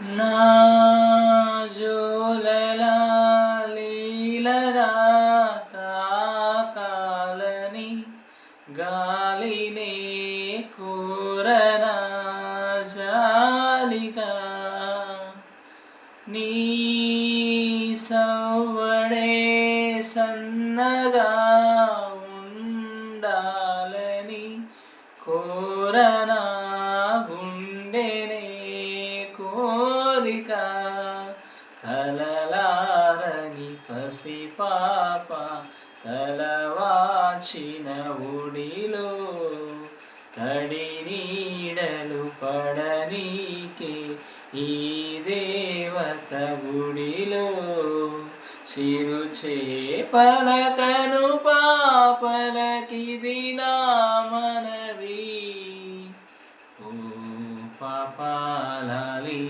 నా గాలినే కోరనా జాలిగా నీ సవ్వడే సన్నగా ఉండాలని కోరనా గుండెనే కోరిక కలలారని పసి పాప తలవాచిన ఒడిలో తడి నీడలు పడనీకే ఈ దేవత గుడిలో చిరు చేపలకను పాపలకి నా మనవి ఓ పాపాలీ